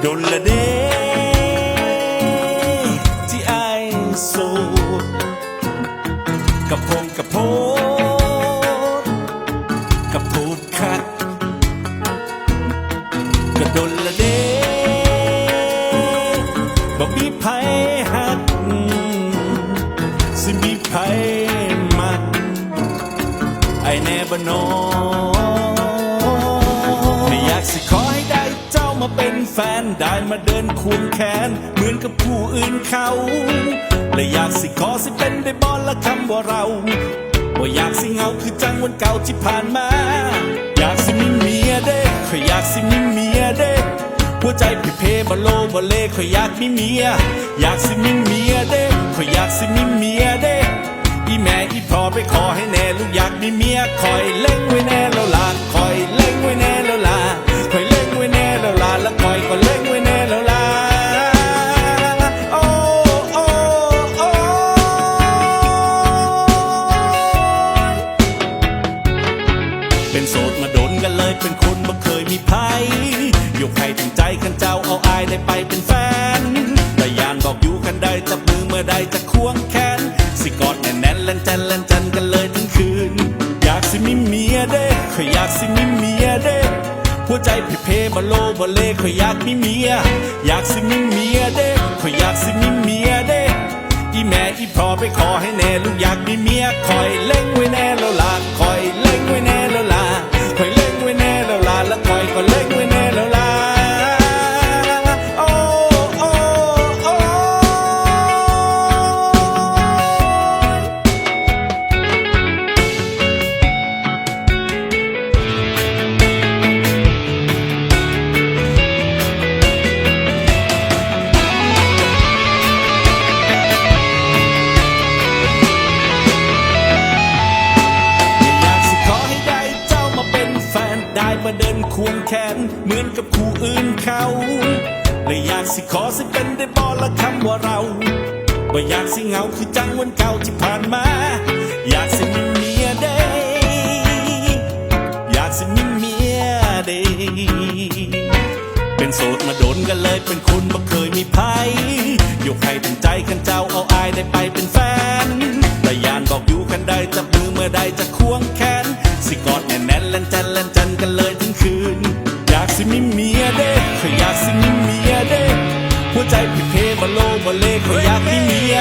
โดนละเดที่ไอโสดกับพงกับโพดกับโพดคัดก็โดนละเดบ่มีไผหักสิมีไผมัก I never know แฟนได้มาเดินควงแขน เหมือนกับผู้อื่นเขา และอยากสิขอสิเป็นได้บอลละคำว่าเราว่าอยากสิเหงาคือจังวันเก่าที่ผ่านมา อยากสิมีเมียเด้ขอยอยากสิมีเมียเด้หัวใจเพเพบะโลบะเลขอยอยากมีเมีย อยากสิมีเมียเด้ขอยอยากสิมีเมียเด้อีแม่อีพ่อไปขอให้แน่ลูกอยากมีเมียคอยเล่งไว้แน่ เป็นโสดมาโดนกันเลยเป็นคนบ่เคยมีภัยยกให้ถึงใจกันเจ้าเอาอายได้ไปเป็นแฟนแต่ยานบอกอยู่กันได้จับมือเมื่อใดจะควงแขนสิกอดแน่นแน่นเล่นจันเล่นจันกันเลยทั้งคืน อยากสิมีเมียเด้ขอยอยากสิมีเมียเด้หัวใจเพเพบโลบเลขอยอยากมีเมีย อยากสิมีเมียเด้ขอยอยากสิมีเมียเด้อีแม่อีพ่อไปขอให้แน่ลูกอยากมีเมียคอยเล่งไว้แน่ ควงแขนเหมือนกับคู่อื่นเขา และอยากสิขอสิเป็นได้บอละคำว่าเราบ่อยากสิเหงาคือจังวันเก่าที่ผ่านมา อยากสิมีเมียได้ อยากสิมีเมียได้ เป็นโสดมาโดนกันเลยเป็นคนบ่เคยมีภัยยกให้ถึงใจกันเจ้าเอาอายได้ไปเป็นแฟนแต่ยานบอกอยู่กันได้จับมือเมื่อใดจะควงแขน สิมีเมียเด้ขอยากสิมีเมียเด้หัวใจผิดเพมาโลมาเลขอยากมีเมีย